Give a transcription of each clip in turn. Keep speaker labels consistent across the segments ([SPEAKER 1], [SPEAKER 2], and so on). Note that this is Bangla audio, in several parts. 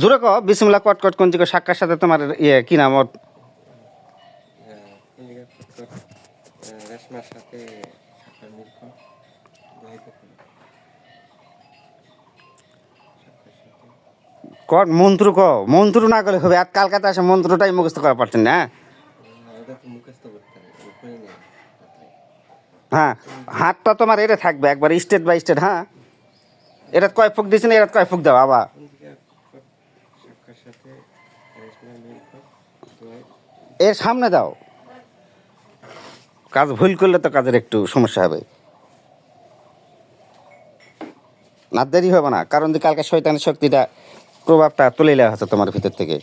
[SPEAKER 1] জোরে কো বিসমুল্লাহ কট কট কোন জিগো সাক্ষার সাথে তোমার ইয়ে কি নাম ওর? কট, মন্ত্র ক মন্ত্র না করলে হবে আর কালকাতা আসে মন্ত্রটাই মুখস্থ করা পারছেন না
[SPEAKER 2] রাত্রে।
[SPEAKER 1] হ্যাঁ হাতটা তোমার এটা থাকবে, একবার স্টেট বাই স্টেট হ্যাঁ? এটা কয় ফুক দিয়েছেন এটা কয় ফুক দাও, আবার
[SPEAKER 2] কলিগা ফুটকর সাক্ষার সাথে রেশমার নিরীক্ষণ দোহাই
[SPEAKER 1] এর সামনে দাও। কাজ ভুল করলে তো কাজের একটু সমস্যা হবে। না দেরি হবে না কারণ যে কালকে শয়তানের শক্তিটা প্রভাবটা তুলে নেওয়া হচ্ছে তোমার ভিতর থেকে।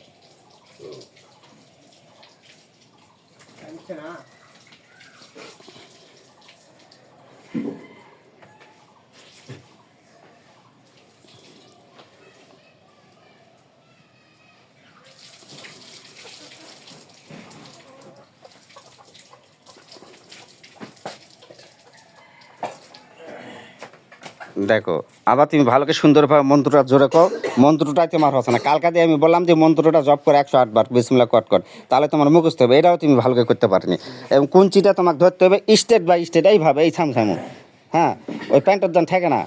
[SPEAKER 1] দেখো, আবার তুমি ভালোকে সুন্দরভাবে মন্ত্রটা জোরে কও। মন্ত্রটাই তোমার হচ্ছে না। কালকা দিয়ে আমি বললাম যে মন্ত্রটা জপ করে একশো আটবার বিসমিল্লা কট কট তাহলে তোমার মুখস্থ হবে। এটাও তুমি ভালোকে করতে পারনি। এবং কুঞ্চিটা তোমাকে ধরতে হবে স্টেট বাই স্টেট এইভাবে, এই ছামছামু হ্যাঁ ওই প্যান্টের দাম থাকে না।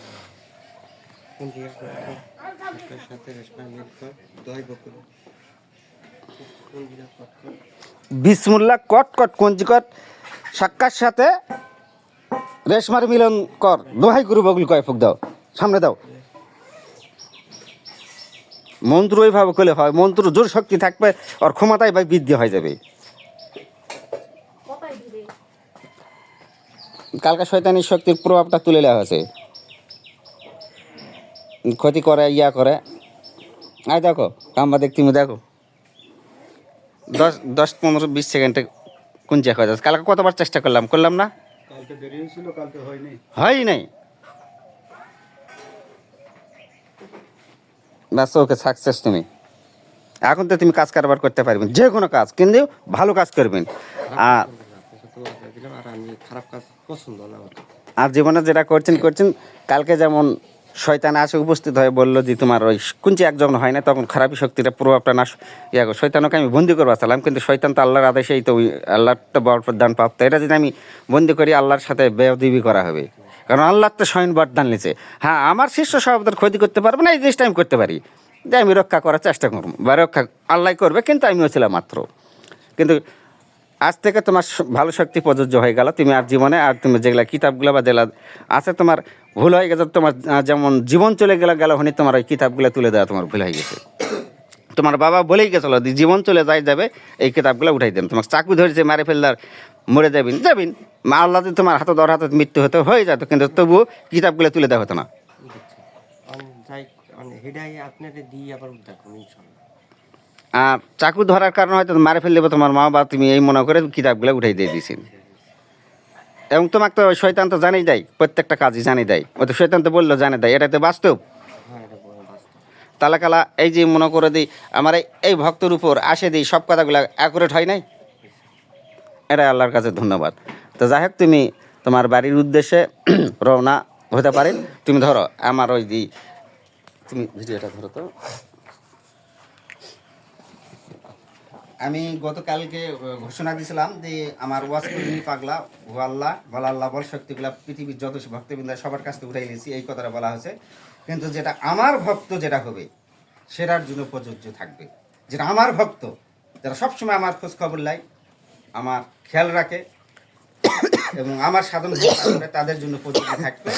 [SPEAKER 1] বিসমুল্লাহ কট কট কুঞ্চি কট। সাক্ষার সাথে রেশমার মিলন কর। দোহাই গুরু বগুল কয় ফুক দাও। সামনে দাও। মন্ত্র ওইভাবে করলে হয়। মন্ত্র জোর শক্তি থাকবে আর ক্ষমতায় ভাই বৃদ্ধি হয়ে যাবে। কালকা শয়তানির শক্তির প্রভাবটা তুলে নেওয়া হয়েছে। ক্ষতি করে ইয়া করে। আয় দেখো কাম্বা দেখ তুমি দেখো। দশ দশ পনেরো বিশ সেকেন্ডে কোন চেক হয়ে যাচ্ছে। কালকে কতবার চেষ্টা করলাম? করলাম না?
[SPEAKER 3] কালকে দেরি হয়েছিল কালকে হয়নি।
[SPEAKER 1] হয় নাই। ব্যাস ওকে সাকসেস তুমি। এখন তো তুমি কাজ কারবার করতে পারবেন যে কোনো কাজ কিন্তু ভালো কাজ করবেন। আর।
[SPEAKER 2] আর
[SPEAKER 1] জীবনে যেটা করছেন করছেন কালকে যেমন শয়তান আসে উপস্থিত হয়ে বলল যে, তোমার ওই কুঞ্চি এক যখন হয় না, তখন খারাপি শক্তিটা প্রভাবটা না ইয়া করো শয়তানকে আমি বন্দি করব চালাম কিন্তু শৈতান তো আল্লাহর আদেশেই তো ওই আল্লাহরটা বর প্রদান প্রাপ্ত এটা যদি আমি বন্দি করি, আল্লাহর সাথে বেয়দিবি করা হবে। কারণ আল্লাহ তো স্বয়ং বরদান নিছে হ্যাঁ আমার শিষ্য সহবদের ক্ষতি করতে পারবে না, এই জিনিসটা আমি করতে পারি। যে আমি রক্ষা করার চেষ্টা করব বা রক্ষা আল্লাহ করবে, কিন্তু আমিও ছিলাম মাত্র। কিন্তু আজ থেকে তোমার ভালো শক্তি প্রযোজ্য হয়ে গেল। তুমি আর জীবনে আর তুমি যেগুলা কিতাবগুলো বা যেগুলা আছে তোমার ভুল হয়ে গেছে, তোমার যেমন জীবন চলে গেল গেল হনি তোমার ওই কিতাবগুলো তুলে দেওয়া তোমার ভুল হয়ে গেছে। তোমার বাবা বলেই গেছিল জীবন চলে যাই যাবে, এই কিতাবগুলো উঠাই দেন। তোমার চাকু ধরেছে, মারে ফেলদার মরে যাবেন যাবেন। মা আল্লাহ তোমার হাতে দর হাতে মৃত্যু হতে হয়ে যেত কিন্তু তবুও কিতাবগুলো তুলে দেওয়া হতো না। চাকু ধরার কারণে হয়তো মারে ফেললে তোমার মা বা তুমি এই মনে করে কিতাবগুলো উঠাই দিয়ে দিয়েছেন। এবং তোমাকে তো ওই শয়তান তো জানিয়ে দেয়, প্রত্যেকটা কাজই জানিয়ে দেয়। ওই তো শয়তান তো বলল জানিয়ে দেয় এটা তো বাস্তব। তালা কালা এই যে মনে করে দিই, আমার এই ভক্তর উপর আসে দিই, সব কথাগুলো অ্যাকুরেট হয় নাই? এটা আল্লাহর কাছে ধন্যবাদ। তো যাই হোক, তুমি তোমার বাড়ির উদ্দেশ্যে রওনা হতে পারে তুমি ধরো, আমার ওই দি তুমি ভিডিওটা ধরো তো। আমি গতকালকে ঘোষণা দিয়েছিলাম যে আমার ওয়াজ পাগলা, ও আল্লাহ, বল আল্লাহ, বল শক্তিগুলা পৃথিবীর যত ভক্তবৃন্দ, সবার কাছ থেকে উঠাই নিয়েছি, এই কথাটা বলা হয়েছে। কিন্তু যেটা আমার ভক্ত যেটা হবে, সেটার জন্য প্রযোজ্য থাকবে। যেটা আমার ভক্ত, যারা সবসময় আমার খোঁজ খবর লাই আমার খেয়াল রাখে, এবং আমার সাধন তাদের জন্য প্রযোজ্য থাকবে।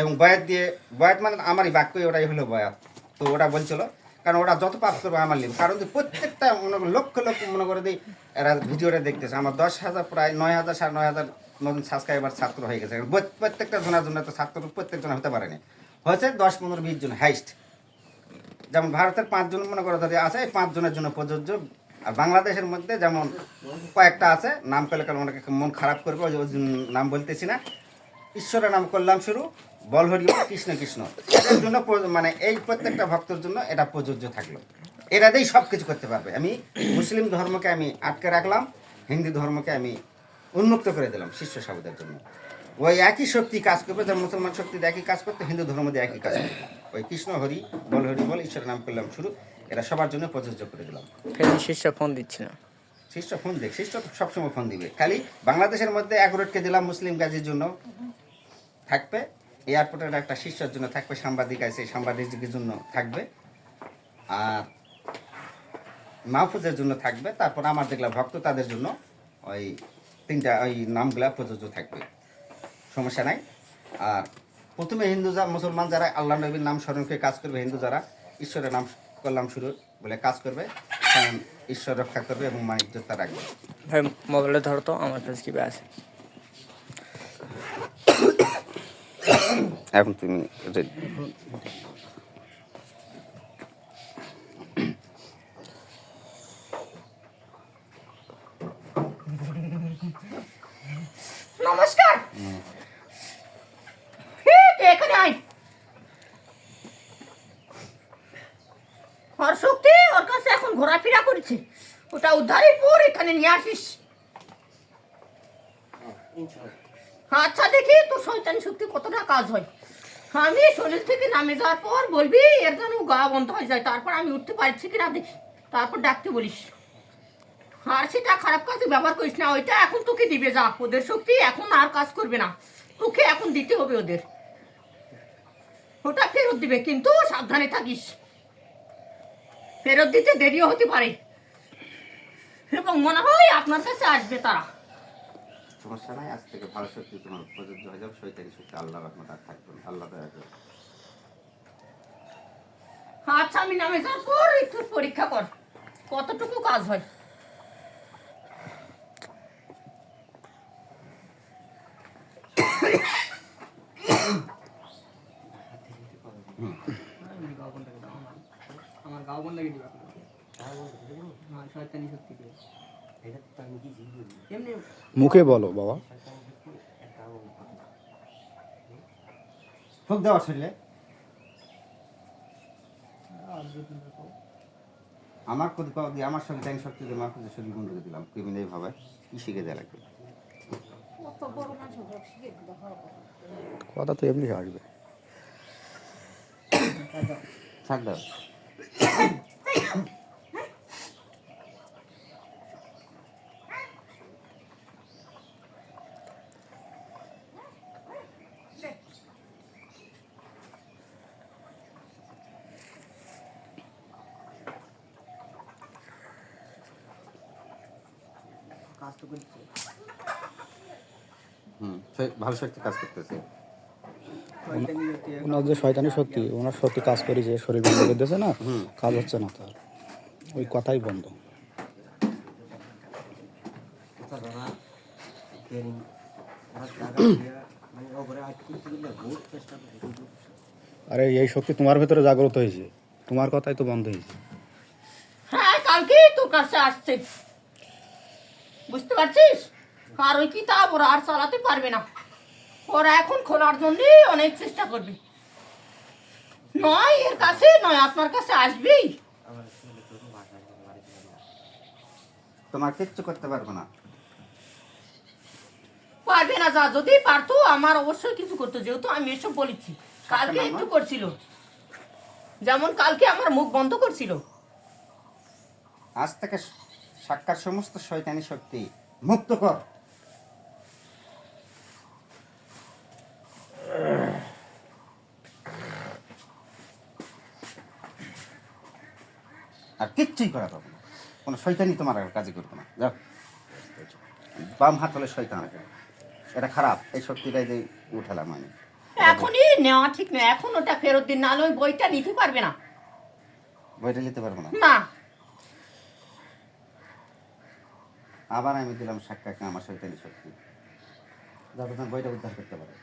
[SPEAKER 1] এবং বয়াত দিয়ে, বয়াত মানে আমারই বাক্যই ওটাই হলো বয়াত। তো ওটা বলছিল কারণ ওরা যত পাপ করবে আমার লিম কারণ প্রত্যেকটা মনে করো, লক্ষ লক্ষ মনে করে দিই এরা ভিডিওটা দেখতেছে। আমার দশ হাজার, প্রায় নয় হাজার, সাড়ে নয় হাজার নতুন সাবস্ক্রাইবার ছাত্র হয়ে গেছে। প্রত্যেকটা জনের জন্য তো ছাত্র প্রত্যেকজন হতে পারেনি। হয়েছে দশ পনেরো বিশ জন হাইস্ট যেমন ভারতের পাঁচজন মনে করো যদি আছে, এই পাঁচজনের জন্য প্রযোজ্য। আর বাংলাদেশের মধ্যে যেমন কয়েকটা আছে, নাম করলে কারণ অনেকে মন খারাপ করবে, ওই জন্য নাম বলতেছি না। ঈশ্বরের নাম করলাম শুরু। বল হরি কৃষ্ণ কৃষ্ণ। এদের জন্য মানে এই প্রত্যেকটা ভক্তর জন্য এটা প্রযোজ্য থাকল। এরাতেই সব কিছু করতে পারবে। আমি মুসলিম ধর্মকে আমি আটকে রাখলাম হিন্দু ধর্মকে আমি উন্মুক্ত করে দিলাম শিষ্য সাবুদের জন্য। ওই একই শক্তি কাজ করবে যেমন মুসলমান শক্তি দিয়ে একই কাজ করতে হিন্দু ধর্ম দিয়ে একই কাজ করবে। ওই কৃষ্ণ হরি বল হরি বল ঈশ্বরের নাম করলাম শুরু। এটা সবার জন্য প্রযোজ্য করে দিলাম।
[SPEAKER 4] শিষ্য ফোন দিচ্ছি না।
[SPEAKER 1] শিষ্য ফোন দেখ শিষ্য তো সবসময় ফোন দিবে। খালি বাংলাদেশের মধ্যে এগারোটকে দিলাম মুসলিম গাজীর জন্য। থাকবে। এয়ারপোর্টের একটা শিষ্যের জন্য থাকবে সাংবাদিক আছে সাংবাদিকের জন্য থাকবে। আর মাহফুজের জন্য থাকবে, তারপর আমার যেগুলা ভক্ত, তাদের জন্য ওই তিনটা, ওই নামগুলা প্রযোজ্য থাকবে। সমস্যা নাই। আর প্রথমে হিন্দু যা, মুসলমান যারা, আল্লাহ নবীর নাম স্মরণকে কাজ করবে, হিন্দু যারা, ঈশ্বরের নাম করলাম শুরু বলে কাজ করবে ঈশ্বর রক্ষা করবে এবং মানিকতা রাখবে।
[SPEAKER 4] ভাই, মোবাইলে তো, আমার কাছে কি আছে?
[SPEAKER 1] এখন তুমি
[SPEAKER 5] নমস্কার। ঠিক এখানে আয়? ওর শক্তি ওর কাছে এখন ঘোরাফেরা করছে। ওটা উদ্ধারের পর এখানে নিয়ে আসিস। আচ্ছা দেখি, তোর শয়তানি শক্তি কতটা কাজ হয়। আমি শরীর থেকে নামে যাওয়ার পর বলবি, এর যেন গা বন্ধ হয়ে যায়। তারপর আমি উঠতে পারছি কিনা দেখি, তারপর ডাকতে বলিস। আর সেটা খারাপ কাজে ব্যবহার করিস না, ওইটা এখন তোকে দিবে যা। ওদের শক্তি এখন আর কাজ করবে না। তোকে এখন দিতে হবে ওদের। ওটা ফেরত দিবে, কিন্তু সাবধানে থাকিস। ফেরত দিতে দেরিও হতে পারে। এবং মনে হয় আপনার কাছে আসবে তারা।
[SPEAKER 1] সমস্যা নাই আজ থেকে ভালো শক্তি তোমার প্রযোজ্য হয়ে যাবে শৈতানি শক্তি আল্লাহ রহমত আর থাকবে আল্লাহ দয়া করবে।
[SPEAKER 5] আচ্ছা আমি নামে যাওয়ার পর একটু পরীক্ষা কর কতটুকু কাজ হয়?
[SPEAKER 4] আমার গাও বন্ধ দিবা। হ্যাঁ শয়তানি শক্তি দিয়ে।
[SPEAKER 3] মুখে বলো বাবা।
[SPEAKER 1] ফুক দেওয়া শরীরে। আমার দিয়ে আমার সঙ্গে টাইম শক্তি দিয়ে মাহফুজের শরীর বন্ধ করে দিলাম কেমিন এইভাবে কি শিখে দেওয়া লাগবে?
[SPEAKER 3] কথা তো এমনি আসবে
[SPEAKER 1] থাক দাও। হুম ভালো শক্তি কাজ করতেছে।
[SPEAKER 3] ওনার যে শয়তানি শক্তি ওনার শক্তি কাজ করি যে শরীর বন্ধ করে দিয়েছে না কাজ হচ্ছে না তার। ওই কথাই বন্ধ। আরে এই শক্তি তোমার ভেতরে জাগ্রত হয়েছে। তোমার কথাই তো বন্ধ হয়েছে।
[SPEAKER 5] হ্যাঁ কালকে তোর কাছে আসছে। বুঝতে পারছিস? আর ওই কিতাব ওরা আর চালাতে পারবে না। ওরা এখন খোলার জন্য অনেক চেষ্টা করবে। নয় এর কাছে নয় আপনার কাছে আসবেই।
[SPEAKER 1] তোমার কিচ্ছু করতে পারব না।
[SPEAKER 5] পারবে না যা যদি পারতো আমার অবশ্যই কিছু করতো যেহেতু আমি এসব বলেছি। কালকে একটু করছিল। যেমন কালকে আমার মুখ বন্ধ করছিল।
[SPEAKER 1] আজ থেকে সাক্ষাৎ সমস্ত শয়তানি শক্তি মুক্ত কর। আর কিচ্ছুই করা পাবো না। কোনো শয়তানি তোমার আর কাজে করব না। যাও। বাম হাত হলে শয়তান এটা খারাপ। এই শক্তিটাই যে উঠালাম আমি।
[SPEAKER 5] এখনই নেওয়া ঠিক নয়। এখন ওটা ফেরত দিন নাহলে ওই বইটা নিতে পারবে না।
[SPEAKER 1] বইটা নিতে পারব না?
[SPEAKER 5] না।
[SPEAKER 1] আবার আমি দিলাম সাক্ষাৎ আমার শৈতানি শক্তি যাতে তোমার বইটা উদ্ধার করতে পারে।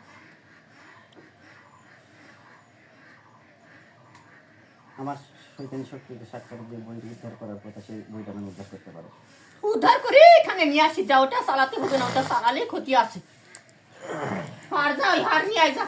[SPEAKER 1] আমার শৈতানি শক্তিতে সাক্ষাৎ যে বইটা উদ্ধার করার কথা সেই বইটা আমি উদ্ধার করতে পারে।
[SPEAKER 5] উদ্ধার করে এখানে নিয়ে আসি, যা ওটা চালাতে হবে না ওটা চালালে ক্ষতি আছে। আর যা, ওই হার নিয়ে আয় যা।